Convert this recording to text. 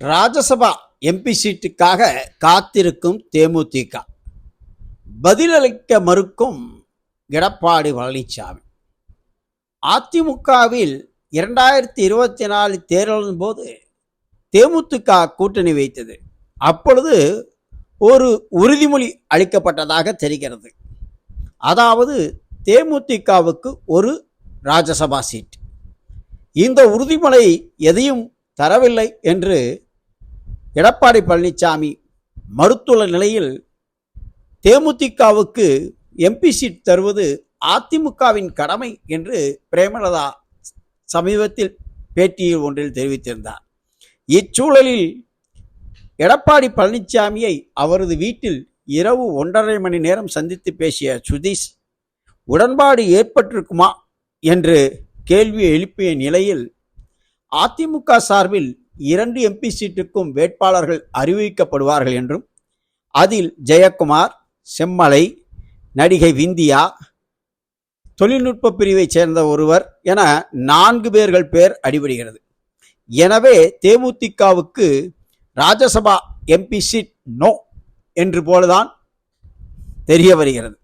Rajya Sabha MP சீட்டுக்காக காத்திருக்கும் தேமுதிக. பதிலளிக்க மறுக்கும் எடப்பாடி பழனிசாமி அதிமுகவில் இரண்டாயிரத்தி இருபத்தி நாலு தேர்தலின் போது தேமுதிக கூட்டணி வைத்தது. அப்பொழுது ஒரு உறுதிமொழி அளிக்கப்பட்டதாக தெரிகிறது. அதாவது தேமுதிகவுக்கு ஒரு ராஜ்யசபா சீட் இந்த உறுதிமொழி எதையும் தரவில்லை என்று எடப்பாடி பழனிசாமி மறுத்துள்ள நிலையில் தேமுதிகவுக்கு எம்பி சீட் தருவது அதிமுகவின் கடமை என்று பிரேமலதா சமீபத்தில் பேட்டியில் ஒன்றில் தெரிவித்திருந்தார். இச்சூழலில் எடப்பாடி பழனிசாமியை அவரது வீட்டில் இரவு ஒன்றரை மணி நேரம் சந்தித்து பேசிய சுதீஷ் உடன்பாடு ஏற்பட்டிருக்குமா? என்று கேள்வி எழுப்பிய நிலையில் அதிமுக சார்பில் இரண்டு எம்பி சீட்டுக்கும் வேட்பாளர்கள் அறிவிக்கப்படுவார்கள் என்றும் அதில் ஜெயக்குமார் செம்மலை நடிகை விந்தியா தொழில்நுட்ப பிரிவைச் சேர்ந்த ஒருவர் என நான்கு பேர்கள் பேர் அடிபடுகிறது. எனவே தேமுதிகவுக்கு ராஜ்யசபா எம்பி சீட் நோ என்று போலதான் தெரிய வருகிறது.